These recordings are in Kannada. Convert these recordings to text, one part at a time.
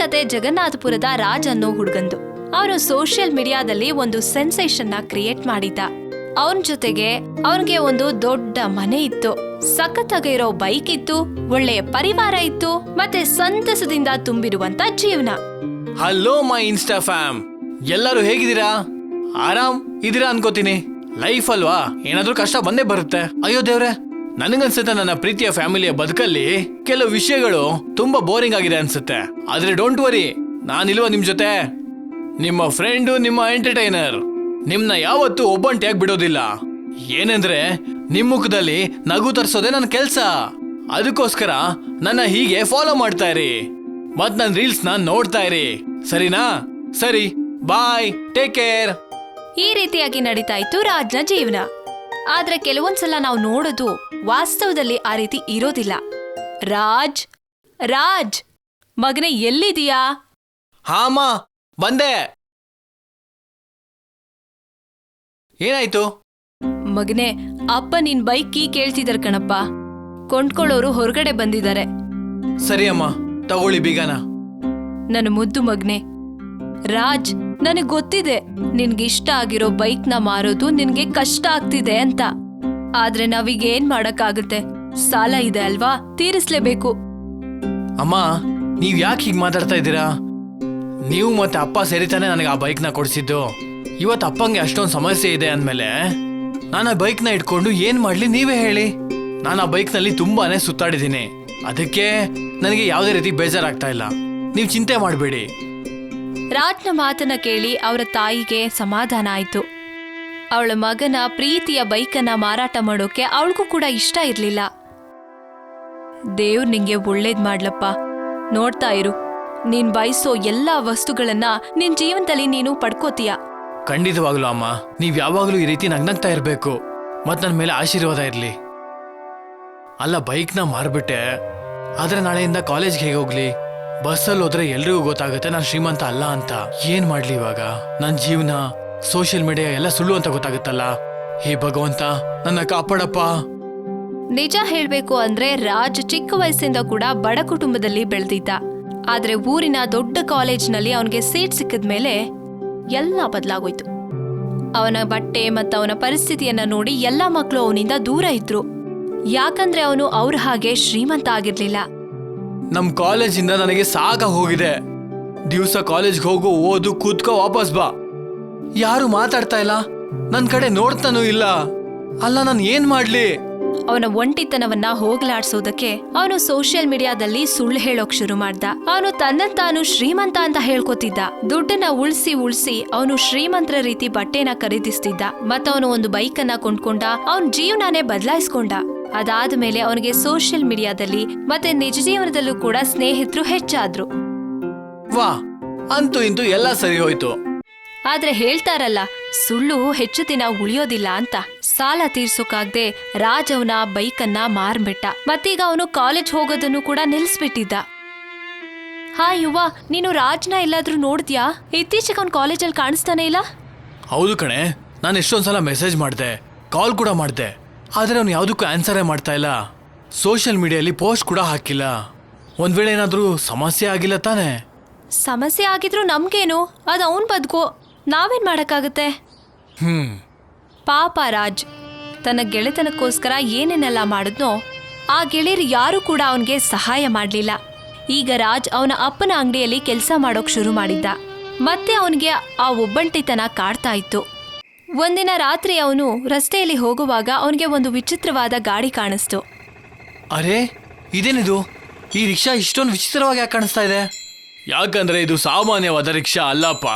ಕತೆ ಜಗನ್ನಾಥಪುರದ ರಾಜ್ ಅನ್ನೋ ಹುಡುಗಂದು. ಅವನು ಸೋಷಿಯಲ್ ಮೀಡಿಯಾದಲ್ಲಿ ಒಂದು ಸೆನ್ಸೇಷನ್ನ ಕ್ರಿಯೇಟ್ ಮಾಡಿದ್ದ. ಅವನ ಜೊತೆಗೆ ಅವನ್ಗೆ ಒಂದು ದೊಡ್ಡ ಮನೆ ಇತ್ತು. ಸಖತ್ತಾಗಿರೋ ಬೈಕ್ ಇತ್ತು, ಒಳ್ಳೆಯ ಪರಿವಾರ ಇತ್ತು, ಮತ್ತೆ ಸಂತಸದಿಂದ ತುಂಬಿರುವಂತ ಜೀವನ. ಹಲೋ ಮೈ ಇನ್ಸ್ಟಾ ಫ್ಯಾಮ್ ಎಲ್ಲರೂ ಹೇಗಿದ್ದೀರಾ? ಆರಾಮ್ ಇದೀರಾ ಅನ್ಕೋತೀನಿ. ಲೈಫ್ ಅಲ್ವಾ? ಏನಾದ್ರೂ ಕಷ್ಟ ಬಂದೇ ಬರುತ್ತೆ. ಅಯ್ಯೋ ದೇವ್ರೆ ನನಗನ್ಸುತ್ತೆ ನನ್ನ ಪ್ರೀತಿಯ ಫ್ಯಾಮಿಲಿಯ ಬದುಕಲ್ಲಿ ಕೆಲವು ವಿಷಯಗಳು ತುಂಬಾ ಬೋರಿಂಗ್ ಆಗಿದೆ ಅನ್ಸುತ್ತೆ. ಆದ್ರೆ ಡೋಂಟ್ ವರಿ ನಾನಿಲ್ವ ನಿಮ್ ಜೊತೆ? ನಿಮ್ಮ ಫ್ರೆಂಡು ನಿಮ್ಮ ಎಂಟರ್ಟೈನರ್ ನಿಮ್ನ ಯಾವತ್ತೂ ಒಬ್ಬಂಟಿಯಾಗಿ ಬಿಡೋದಿಲ್ಲ ಏನಂದ್ರೆ, ನಿಮ್ ಮುಖದಲ್ಲಿ ನಗು ತರಿಸೋದೇ ನನ್ನ ಕೆಲ್ಸ. ಅದಕ್ಕೋಸ್ಕರ ನನ್ನ ಹೀಗೆ ಫಾಲೋ ಮಾಡ್ತಾ ಇರಿ. ಮತ್ ನನ್ನ ರೀಲ್ಸ್ನ ನೋಡ್ತಾ ಇರಿ. ಸರಿನಾ? ಸರಿ ಬಾಯ್ ಟೇಕ್ ಕೇರ್ ಈ ರೀತಿಯಾಗಿ ನಡೀತಾ ಇತ್ತು ರಾಜ್ನ ಜೀವನ. ಆದ್ರೆ ಕೆಲವೊಂದ್ಸಲ ನಾವು ನೋಡೋದು ವಾಸ್ತವದಲ್ಲಿ ಆ ರೀತಿ ಇರೋದಿಲ್ಲ. ರಾಜ್ ರಾಜ್ ಮಗನೇ ಎಲ್ಲಿದೀಯಾ ಹಾಮ ಬಂದೆ. ಏನಾಯ್ತು? ಮಗನೇ ಅಪ್ಪ ನಿನ್ ಬೈಕ್ ಕೀ ಕೇಳ್ತಿದಾರ ಕಣಪ್ಪ. ಕೊಂಡ್ಕೊಳ್ಳೋರು ಹೊರಗಡೆ ಬಂದಿದ್ದಾರೆ. ಸರಿ ಅಮ್ಮ ತಗೊಳ್ಳಿ ಬೀಗನ. ನನ್ನ ಮುದ್ದು ಮಗ್ನೆ ರಾಜ್ ನನಗ್ ಗೊತ್ತಿದೆ ನಿನ್ಗಿಷ್ಟ ಆಗಿರೋ ಬೈಕ್ನ ಮಾರೋದು ನಿನ್ಗೆ ಕಷ್ಟ ಆಗ್ತಿದೆ ಅಂತ. ಆದ್ರೆ ನಾವೀಗ ಏನ್ ಮಾಡಕ್ಕಾಗುತ್ತೆ? ಸಾಲ ಇದೆ ಅಲ್ವಾ? ತೀರಿಸ್ಲೇಬೇಕು. ಅಮ್ಮ, ನೀವ್ ಯಾಕೆ ಹೀಗ್ ಮಾತಾಡ್ತಾ ಇದ್ದೀರಾ? ನೀವು ಮತ್ತೆ ಅಪ್ಪ ಸೇರಿತಾನೆ ನನಗೆ ಆ ಬೈಕ್ನ ಕೊಡಿಸಿದ್ದು. ಇವತ್ತು ಅಪ್ಪಂಗೆ ಅಷ್ಟೊಂದು ಸಮಸ್ಯೆ ಇದೆ ಅಂದ್ಮೇಲೆ ನಾನು ಆ ಬೈಕ್ನ ಇಟ್ಕೊಂಡು ಏನ್ ಮಾಡ್ಲಿ ನೀವೇ ಹೇಳಿ. ನಾನು ಆ ಬೈಕ್ನಲ್ಲಿ ತುಂಬಾನೇ ಸುತ್ತಾಡಿದ್ದೀನಿ. ಅದಕ್ಕೆ ನನಗೆ ಯಾವುದೇ ರೀತಿ ಬೇಜಾರಾಗ್ತಾ ಇಲ್ಲ. ನೀವು ಚಿಂತೆ ಮಾಡಬೇಡಿ. ರಾಜ್ನ ಮಾತನ್ನ ಕೇಳಿ ಅವರ ತಾಯಿಗೆ ಸಮಾಧಾನ ಆಯಿತು. ಅವಳ ಮಗನ ಪ್ರೀತಿಯ ಬೈಕನ್ನ ಮಾರಾಟ ಮಾಡೋಕೆ ಅವಳಿಗೂ ಕೂಡ ಇಷ್ಟ ಇರಲಿಲ್ಲ. ದೇವ್ರು ನಿಂಗೆ ಒಳ್ಳೇದ್ ಮಾಡ್ಲಪ್ಪ. ನೋಡ್ತಾ ಇರು. ನೀನ್ ಬಯಸೋ ಎಲ್ಲಾ ವಸ್ತುಗಳನ್ನ ನಿನ್ ಜೀವನದಲ್ಲಿ ನೀನು ಪಡ್ಕೋತೀಯ. ಖಂಡಿತವಾಗ್ಲೂ ಅಮ್ಮ. ನೀವ್ ಯಾವಾಗ್ಲೂ ಈ ರೀತಿ ನಗ್ನಗ್ತಾ ಇರ್ಬೇಕು. ಮತ್ ನನ್ ಮೇಲೆ ಆಶೀರ್ವಾದ ಇರ್ಲಿ. ಅಲ್ಲ, ಬೈಕ್ನ ಮಾರ್ಬಿಟ್ಟೆ. ಆದ್ರೆ ನಾಳೆಯಿಂದ ಕಾಲೇಜ್ಗೆ ಹೇಗೆ ಹೋಗ್ಲಿ? ಬಸ್ಸಲ್ಲಿ ಹೋದ್ರೆ ಎಲ್ರಿಗೂ ಗೊತ್ತಾಗುತ್ತೆ ನಾನು ಶ್ರೀಮಂತ ಅಲ್ಲ ಅಂತ. ಏನ್ ಮಾಡ್ಲಿ ಇವಾಗ? ನನ್ನ ಜೀವನ ಸೋಷಿಯಲ್ ಮೀಡಿಯಾ ಎಲ್ಲ ಸುಳ್ಳು ಅಂತ ಗೊತ್ತಾಗುತ್ತಲ್ಲ? ಹೇ ಭಗವಂತ, ನನ್ನ ಕಾಪಾಡಪ್ಪ. ನಿಜ ಹೇಳ್ಬೇಕು ಅಂದ್ರೆ ರಾಜ್ ಚಿಕ್ಕ ವಯಸ್ಸಿಂದ ಕೂಡ ಬಡ ಕುಟುಂಬದಲ್ಲಿ ಬೆಳೆದಿದ್ದ. ಆದ್ರೆ ಊರಿನ ದೊಡ್ಡ ಕಾಲೇಜ್ನಲ್ಲಿ ಅವನಿಗೆ ಸೀಟ್ ಸಿಕ್ಕಿದ್ಮೇಲೆ ಎಲ್ಲ ಬದಲಾಗೋಯ್ತು. ಅವನ ಬಟ್ಟೆ ಮತ್ತು ಅವನ ಪರಿಸ್ಥಿತಿಯನ್ನ ನೋಡಿ ಎಲ್ಲ ಮಕ್ಕಳು ಅವನಿಂದ ದೂರ ಇದ್ರು. ಯಾಕಂದ್ರೆ ಅವನು ಅವ್ರ ಹಾಗೆ ಶ್ರೀಮಂತ ಆಗಿರ್ಲಿಲ್ಲ. ನಮ್ ಕಾಲೇಜಿಂದ ನನಗೆ ಸಾಕ ಹೋಗಿದೆ. ದಿವ್ಸ ಕಾಲೇಜ್ಗೆ ಹೋಗು, ಓದು, ಕೂತ್ಕೋ, ವಾಪಸ್ ಬಾ. ಯಾರು ಮಾತಾಡ್ತಾ ಇಲ್ಲ? ನನ್ ಕಡೆ ನೋಡ್ತಾನೂ ಇಲ್ಲ. ಅಲ್ಲ, ನಾನು ಏನ್ ಮಾಡ್ಲಿ? ಅವನ ಒಂಟಿತನವನ್ನ ಹೋಗ್ಲಾಡ್ಸೋದಕ್ಕೆ ಅವನು ಸೋಷಿಯಲ್ ಮೀಡಿಯಾದಲ್ಲಿ ಸುಳ್ಳು ಹೇಳೋಕ್ ಶುರು ಮಾಡ್ದ. ಅವನು ತನ್ನ ತಾನು ಶ್ರೀಮಂತ ಅಂತ ಹೇಳ್ಕೊತಿದ್ದ. ದುಡ್ಡನ್ನ ಉಳ್ಸಿ ಉಳ್ಸಿ ಅವನು ಶ್ರೀಮಂತರ ರೀತಿ ಬಟ್ಟೆನ ಖರೀದಿಸ್ತಿದ್ದ. ಮತ್ತವನು ಒಂದು ಬೈಕ್ ಅನ್ನ ಕೊಂಡ್ಕೊಂಡ, ಅವನ್ ಜೀವನಾನೇ ಬದಲಾಯಿಸ್ಕೊಂಡ. ಅದಾದ್ಮೇಲೆ ಅವನಿಗೆ ಸೋಷಿಯಲ್ ಮೀಡಿಯಾದಲ್ಲಿ ಮತ್ತೆ ನಿಜ ಜೀವನದಲ್ಲೂ ಕೂಡ ಸ್ನೇಹಿತರು ಹೆಚ್ಚಾದ್ರು. ವಾ ಅಂತೂ ಇಂತೂ ಎಲ್ಲ ಸರಿ ಹೋಯ್ತು. ಆದ್ರೆ ಹೇಳ್ತಾರಲ್ಲ ಸುಳ್ಳು ಹೆಚ್ಚು ದಿನ ಉಳಿಯೋದಿಲ್ಲ ಅಂತ. ಸಾಲ ತೀರ್ಸೋಕಾಗ್ದೆ ರಾಜ್ ಅವನ ಬೈಕನ್ನ ಮಾರ್ಬಿಟ್ಟ. ಮತ್ತೀಗ ಅವನು ಕಾಲೇಜ್ ಹೋಗೋದನ್ನು ಕೂಡ ನಿಲ್ಸ್ಬಿಟ್ಟಿದ್ದ. ಹಾ ಯುವ ನೀನು ರಾಜ್ನ ಎಲ್ಲಾದ್ರೂ ನೋಡ್ದ್ಯಾ? ಇತ್ತೀಚೆಗೆ ಅವ್ನ ಕಾಲೇಜಲ್ಲಿ ಕಾಣಿಸ್ತಾನೆ ಇಲ್ಲ? ಹೌದು ಕಣೆ ನಾನು ಎಷ್ಟೊಂದ್ಸಲ ಮೆಸೇಜ್ ಮಾಡಿದೆ ಕಾಲ್ ಕೂಡ ಮಾಡಿದೆ. ಆದ್ರೆ ಅವನು ಯಾವುದಕ್ಕೂ ಆನ್ಸರೇ ಮಾಡ್ತಾ ಇಲ್ಲ. ಸೋಷಿಯಲ್ ಮೀಡಿಯಲ್ಲಿ ಪೋಸ್ಟ್ ಕೂಡ ಹಾಕಿಲ್ಲ. ಒಂದ್ ವೇಳೆ ಏನಾದರೂ ಸಮಸ್ಯೆ ಆಗಿಲ್ಲ ತಾನೇ? ಸಮಸ್ಯೆ ಆಗಿದ್ರು ನಮ್ಗೇನು? ಅದು ಅವನ್ ಬದುಕು. ನಾವೇನ್ ಮಾಡಕ್ಕಾಗತ್ತೆ? ಹ್ಮ್. ಪಾಪ ರಾಜ್ ತನ್ನ ಗೆಳೆತನಕ್ಕೋಸ್ಕರ ಏನೇನೆಲ್ಲ ಮಾಡಿದ್ನೋ ಆ ಗೆಳೆಯರು ಯಾರೂ ಕೂಡ ಅವನಿಗೆ ಸಹಾಯ ಮಾಡಲಿಲ್ಲ. ಈಗ ರಾಜ್ ಅವನ ಅಪ್ಪನ ಅಂಗಡಿಯಲ್ಲಿ ಕೆಲಸ ಮಾಡೋಕ್ ಶುರು ಮಾಡಿದ್ದ. ಮತ್ತೆ ಅವನಿಗೆ ಆ ಒಬ್ಬಂಟಿತನ ಕಾಡ್ತಾ ಇತ್ತು. ಒಂದಿನ ರಾತ್ರಿ ಅವನು ರಸ್ತೆಯಲ್ಲಿ ಹೋಗುವಾಗ ಅವನಿಗೆ ಒಂದು ವಿಚಿತ್ರವಾದ ಗಾಡಿ ಕಾಣಿಸ್ತು. ಅರೆ ಇದೇನಿದು? ಈ ರಿಕ್ಷಾ ಇಷ್ಟೊಂದು ವಿಚಿತ್ರವಾಗಿ ಯಾಕೆ ಕಾಣಿಸ್ತಾ ಇದೆ? ಯಾಕಂದ್ರೆ ಇದು ಸಾಮಾನ್ಯವಾದ ರಿಕ್ಷಾ ಅಲ್ಲಪ್ಪ.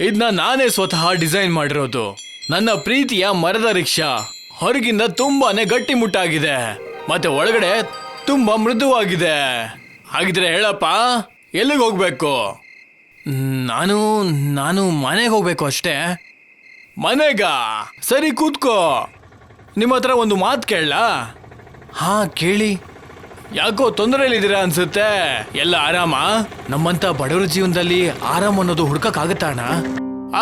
ಇದನ್ನ ನಾನೇ ಸ್ವತಃ ಡಿಸೈನ್ ಮಾಡಿರೋದು. ನನ್ನ ಪ್ರೀತಿಯ ಮರದ ರಿಕ್ಷಾ. ಹೊರಗಿಂದ ತುಂಬಾನೇ ಗಟ್ಟಿಮುಟ್ಟಾಗಿದೆ. ಮತ್ತೆ ಒಳಗಡೆ ತುಂಬಾ ಮೃದುವಾಗಿದೆ. ಹಾಗಿದ್ರೆ ಹೇಳಪ್ಪ ಎಲ್ಲಿಗೆ ಹೋಗ್ಬೇಕು ನಾನು ನಾನು ಮನೆಗೆ ಹೋಗ್ಬೇಕು ಅಷ್ಟೇ. ಮನೆಗ. ಸರಿ ಕೂತ್ಕೋ. ನಿಮ್ಮ ಹತ್ರ ಒಂದು ಮಾತು ಕೇಳಲಾ? ಹಾ, ಕೇಳಿ. ಯಾಕೋ ತೊಂದರೆಯಲ್ಲಿದ್ದೀರಾ ಅನ್ಸುತ್ತೆ? ಎಲ್ಲ ಆರಾಮ? ನಮ್ಮಂತ ಬಡವರ ಜೀವನದಲ್ಲಿ ಆರಾಮ್ ಅನ್ನೋದು ಹುಡ್ಕಕ್ಕಾಗತ್ತಣ್ಣ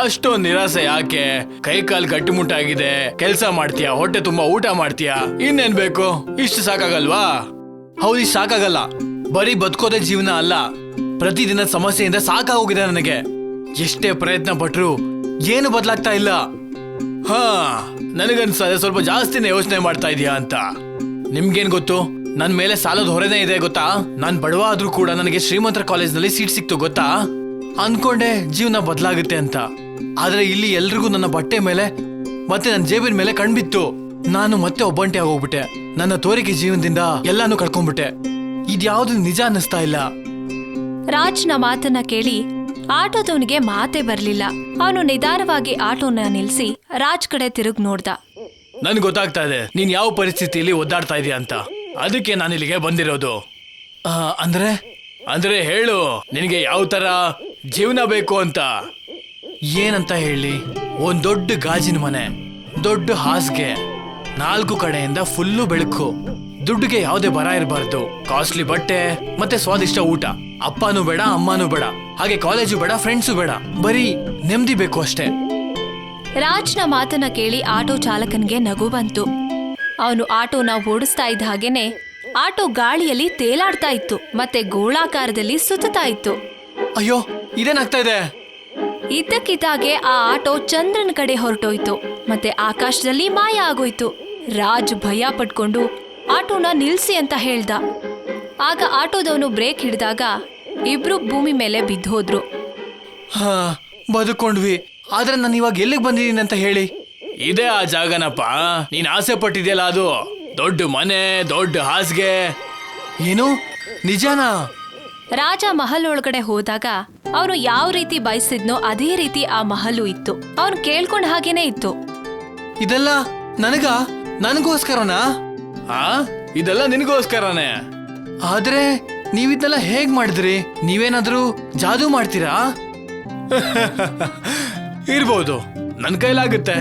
ಅಷ್ಟೊಂದು ನಿರಾಸೆ ಯಾಕೆ? ಕೈ ಕಾಲು ಗಟ್ಟಿಮುಟ್ಟಾಗಿದೆ. ಕೆಲಸ ಮಾಡ್ತೀಯಾ? ಹೊಟ್ಟೆ ತುಂಬಾ ಊಟ ಮಾಡ್ತೀಯಾ? ಇನ್ನೇನ್ ಬೇಕು? ಇಷ್ಟು ಸಾಕಾಗಲ್ವಾ? ಹೌದು, ಇಷ್ಟು ಸಾಕಾಗಲ್ಲ. ಬರೀ ಬದುಕೋದೇ ಜೀವನ ಅಲ್ಲ. ಪ್ರತಿದಿನ ಸಮಸ್ಯೆಯಿಂದ ಸಾಕಾಗೋಗಿದೆ ನನಗೆ. ಎಷ್ಟೇ ಪ್ರಯತ್ನ ಪಟ್ರು ಏನು ಬದಲಾಗ್ತಾ ಇಲ್ಲ? ಹಾ ನನಗನ್ಸದೆ ಸ್ವಲ್ಪ ಜಾಸ್ತಿನೇ ಯೋಚನೆ ಮಾಡ್ತಾ ಇದೀಯಾ ಅಂತ. ನಿಮ್ಗೇನ್ ಗೊತ್ತು? ನನ್ ಮೇಲೆ ಸಾಲದ ಹೊರೆನೇ ಇದೆ, ಗೊತ್ತಾ? ನಾನು ಬಡವ ಆದ್ರೂ ಕೂಡ ನನಗೆ ಶ್ರೀಮಂತರ ಕಾಲೇಜ್ನಲ್ಲಿ ಸೀಟ್ ಸಿಕ್ತು, ಗೊತ್ತಾ? ಅನ್ಕೊಂಡೆ ಜೀವನ ಬದಲಾಗುತ್ತೆ ಅಂತ. ಆದ್ರೆ ಇಲ್ಲಿ ಎಲ್ರಿಗೂ ನನ್ನ ಬಟ್ಟೆ ಮೇಲೆ ಮತ್ತೆ ನನ್ನ ಜೇಬಿನ ಮೇಲೆ ಕಣ್ಬಿತ್ತು. ನಾನು ಮತ್ತೆ ಒಬ್ಬಂಟಿ ಆಗೋಗ್ಬಿಟ್ಟೆ. ನನ್ನ ತೋರಿಕೆ ಜೀವನದಿಂದ ಎಲ್ಲಾನು ಕಳ್ಕೊಂಡ್ಬಿಟ್ಟೆ ಇದ್ಯಾವ್ದು ನಿಜ ಅನ್ನಿಸ್ತಾ ಇಲ್ಲ. ರಾಜ್ನ ಮಾತನ್ನ ಕೇಳಿ ಆಟೋದವನಿಗೆ ಮಾತೇ ಬರ್ಲಿಲ್ಲ. ಅವನು ನಿಧಾನವಾಗಿ ಆಟೋನ ನಿಲ್ಸಿ ರಾಜ್ ಕಡೆ ತಿರುಗ್ ನೋಡ್ದ. ನನ್ ಗೊತ್ತಾಗ್ತಾ ಇದೆ. ನೀನ್ ಯಾವ ಪರಿಸ್ಥಿತಿಯಲ್ಲಿ ಒದ್ದಾಡ್ತಾ ಇದೀಯ ಅಂತ. ಅದಕ್ಕೆ ನಾನು ಇಲ್ಲಿಗೆ ಬಂದಿರೋದು. ಆ, ಅಂದ್ರೆ? ಅಂದ್ರೆ ಹೇಳು ನಿನಗೆ ಯಾವ ತರ ಜೀವನ ಬೇಕು ಅಂತ. ಏನಂತ ಹೇಳಿ? ಒಂದ್ ದೊಡ್ಡ ಗಾಜಿನ ಮನೆ ದೊಡ್ಡ ಹಾಸಿಗೆ ನಾಲ್ಕು ಕಡೆಯಿಂದ ಫುಲ್ಲು ಬೆಳಕು. ದುಡ್ಡಿಗೆ ಯಾವುದೇ ಬರ ಇರಬಾರ್ದು. ಕಾಸ್ಟ್ಲಿ ಬಟ್ಟೆ ಮತ್ತೆ ಸ್ವಾದಿಷ್ಟ ಊಟ. ಅಪ್ಪನೂ ಬೇಡ ಅಮ್ಮನೂ ಬೇಡ. ಹಾಗೆ ಕಾಲೇಜು ಬೇಡ ಫ್ರೆಂಡ್ಸು ಬೇಡ. ಬರೀ ನೆಮ್ಮದಿ ಬೇಕು ಅಷ್ಟೇ. ರಾಜ್ನ ಮಾತನ್ನ ಕೇಳಿ ಆಟೋ ಚಾಲಕನ್ಗೆ ನಗು ಬಂತು. ಅವನು ಆಟೋನ ಓಡಿಸ್ತಾ ಇದ್ದ ಹಾಗೇನೆ ಆಟೋ ಗಾಳಿಯಲ್ಲಿ ತೇಲಾಡ್ತಾ ಇತ್ತು ಮತ್ತೆ ಗೋಳಾಕಾರದಲ್ಲಿ ಸುತ್ತಾ ಇತ್ತು. ಅಯ್ಯೋ ಇದೇನಾಗ್ತಾ ಇದೆ? ಇದ್ದಕ್ಕಿದ್ದಾಗೆ ಆ ಆಟೋ ಚಂದ್ರನ ಕಡೆ ಹೊರಟೋಯ್ತು ಮತ್ತೆ ಆಕಾಶದಲ್ಲಿ ಮಾಯ ಆಗೋಯ್ತು. ರಾಜ್ ಭಯ ಪಟ್ಕೊಂಡು ಆಟೋನ ನಿಲ್ಸಿ ಅಂತ ಹೇಳ್ದ. ಆಗ ಆಟೋದವನು ಬ್ರೇಕ್ ಹಿಡಿದಾಗ ಇಬ್ರು ಭೂಮಿ ಮೇಲೆ ಬಿದ್ದೋದ್ರು. ಹಾ ಬದುಕೊಂಡ್ವಿ. ಆದ್ರೆ ನಾನು ಇವಾಗ ಎಲ್ಲಿಗೆ ಬಂದಿದ್ದೀನಿ ಅಂತ ಹೇಳಿ? ಇದೇ ಆ ಜಾಗನಪ್ಪ. ನೀನ್ ಆಸೆ ಪಟ್ಟಿದ್ಯಲ್ಲ ಅದು? ದೊಡ್ಡ ಮನೆ ದೊಡ್ಡ ಹಾಸಿಗೆ. ಏನು? ನಿಜಾನಾ? ರಾಜ ಮಹಲ್ ಒಳಗಡೆ ಹೋದಾಗ ಅವನು ಯಾವ ರೀತಿ ಬಯಸಿದ್ನೋ ಅದೇ ರೀತಿ ಆ ಮಹಲು ಇತ್ತು. ಅವನು ಕೇಳ್ಕೊಂಡ ಹಾಗೇನೆ ಇತ್ತು. ಇದೆಲ್ಲ ನನಗ? ನನಗೋಸ್ಕರನಾ? ಆ ಇದೆಲ್ಲ ನಿನಗೋಸ್ಕರನೇ. ಆದ್ರೆ ನೀವಿದ್ನೆಲ್ಲ ಹೇಗ್ ಮಾಡಿದ್ರಿ? ನೀವೇನಾದ್ರೂ ಜಾದೂ ಮಾಡ್ತೀರಾ? ಇರ್ಬೋದು. ನನ್ ಕೈಲಾಗುತ್ತೆ.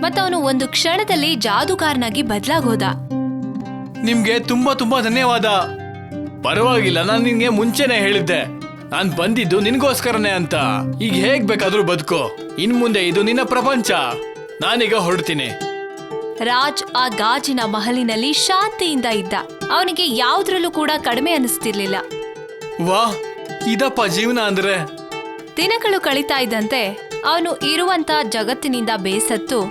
ಮತ್ತವನು ಒಂದು ಕ್ಷಣದಲ್ಲಿ ಜಾದೂಗಾರನಾಗಿ ಬದ್ಲಾಗೋದ. ನಿಮ್ಗೆ ತುಂಬಾ ತುಂಬಾ ಧನ್ಯವಾದ. ಪರವಾಗಿಲ್ಲ ನಾನು ನಿನ್ಗೆ ಮುಂಚೆನೆ ಹೇಳಿದ್ದೆ. ನಾನ್ ಬಂದಿದ್ದು ನಿನ್ಗೋಸ್ಕರನೇ ಅಂತ. ಈಗ ಹೇಗ್ ಬೇಕಾದ್ರೂ ಬದುಕೋ. ಇನ್ ಮುಂದೆ ಇದು ನಿನ್ನ ಪ್ರಪಂಚ. ನಾನೀಗ ಹೊರಡ್ತೀನಿ. ರಾಜ್ ಆ ಗಾಜಿನ ಮಹಲಿನಲ್ಲಿ ಶಾಂತಿಯಿಂದ ಇದ್ದ. ಅವನಿಗೆ ಯಾವ್ದ್ರಲ್ಲೂ ಕೂಡ ಕಡಿಮೆ ಅನಿಸ್ತಿರ್ಲಿಲ್ಲ. ವಾ ಇದಪ್ಪ ಜೀವನ ಅಂದ್ರೆ. ದಿನಗಳು ಕಳೀತಾ ಇದ್ದಂತೆ ಅವನು ಇರುವಂತ ಜಗತ್ತಿನಿಂದ ಬೇಸತ್ತು.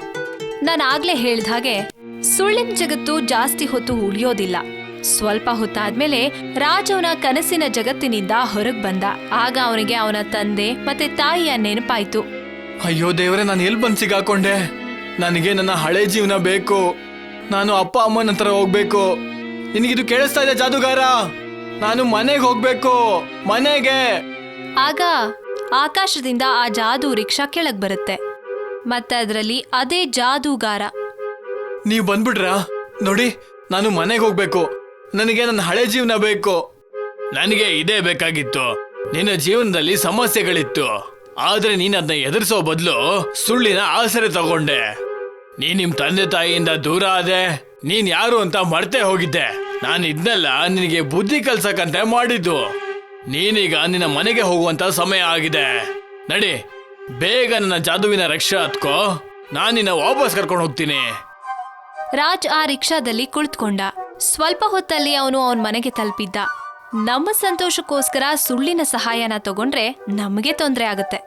ನಾನಾಗ್ಲೇ ಹೇಳ್ದ ಹಾಗೆ ಸುಳ್ಳಿನ ಜಗತ್ತು ಜಾಸ್ತಿ ಹೊತ್ತು ಉಳಿಯೋದಿಲ್ಲ. ಸ್ವಲ್ಪ ಹೊತ್ತಾದ್ಮೇಲೆ ರಾಜ್ ಅವನ ಕನಸಿನ ಜಗತ್ತಿನಿಂದ ಹೊರಗ್ ಬಂದ. ಆಗ ಅವನಿಗೆ ಅವನ ತಂದೆ ಮತ್ತೆ ತಾಯಿಯ ನೆನಪಾಯ್ತು. ಅಯ್ಯೋ ದೇವ್ರೆ ನಾನು ಎಲ್ಲಿ ಬಂದ್ ಸಿಗಾಕೊಂಡೆ? ನನಗೆ ನನ್ನ ಹಳೆ ಜೀವನ ಬೇಕು. ನಾನು ಅಪ್ಪ ಅಮ್ಮನ ಹತ್ರ ಹೋಗ್ಬೇಕು. ನಿನಗಿದು ಕೇಳಿಸ್ತಾ ಇದೆ ಜಾದುಗಾರ? ನಾನು ಮನೆಗೆ ಹೋಗ್ಬೇಕು ಮನೆಗೆ. ಆಗ ಆಕಾಶದಿಂದ ಆ ಜಾದೂ ರಿಕ್ಷಾ ಕೆಳಗ್ ಬರುತ್ತೆ. ಮತ್ತೆ ಅದರಲ್ಲಿ ಅದೇ ಜಾದೂಗಾರ. ನೀವು ಬಂದ್ಬಿಟ್ರಾ ನೋಡಿ ನಾನು ಮನೆಗೆ ಹೋಗ್ಬೇಕು. ನನಗೆ ನನ್ನ ಹಳೆ ಜೀವನ ಬೇಕು. ನನಗೆ ಇದೇ ಬೇಕಾಗಿತ್ತು. ನಿನ್ನ ಜೀವನದಲ್ಲಿ ಸಮಸ್ಯೆಗಳಿತ್ತು. ಆದ್ರೆ ನೀನ್ ಅದನ್ನ ಎದುರಿಸೋ ಬದಲು ಸುಳ್ಳಿನ ಆಸರೆ ತಗೊಂಡೆ. ನೀ ನಿಮ್ ತಂದೆ ತಾಯಿಯಿಂದ ದೂರ ಆದೆ, ನೀನ್ ಯಾರು ಅಂತ ಮರ್ತೆ ಹೋಗಿದ್ದೆ. ನಾನು ಇದನ್ನೆಲ್ಲ ನಿನಗೆ ಬುದ್ಧಿ ಕಲ್ಸಕಂತೆ ಮಾಡಿದ್ದು. ನೀನೀಗ ನಿನ್ನ ಮನೆಗೆ ಹೋಗುವಂತ ಸಮಯ ಆಗಿದೆ. ನಡಿ, ಬೇಗ ನನ್ನ ಜಾದುವಿನ ರಕ್ಷಾ ಹತ್ಕೋ. ನಾನು ನಿನ್ನ ವಾಪಸ್ ಕರ್ಕೊಂಡು ಹೋಗ್ತೀನಿ. ರಾಜ್ ಆ ರಿಕ್ಷಾದಲ್ಲಿ ಕುಳಿತುಕೊಂಡ. ಸ್ವಲ್ಪ ಹೊತ್ತಲ್ಲಿ ಅವನು ಅವನ ಮನೆಗೆ ತಲುಪಿದ್ದ. ನಮ್ಮ ಸಂತೋಷಕ್ಕೋಸ್ಕರ ಸುಳ್ಳಿನ ಸಹಾಯನ ತಗೊಂಡ್ರೆ ನಮಗೆ ತೊಂದರೆ ಆಗುತ್ತೆ.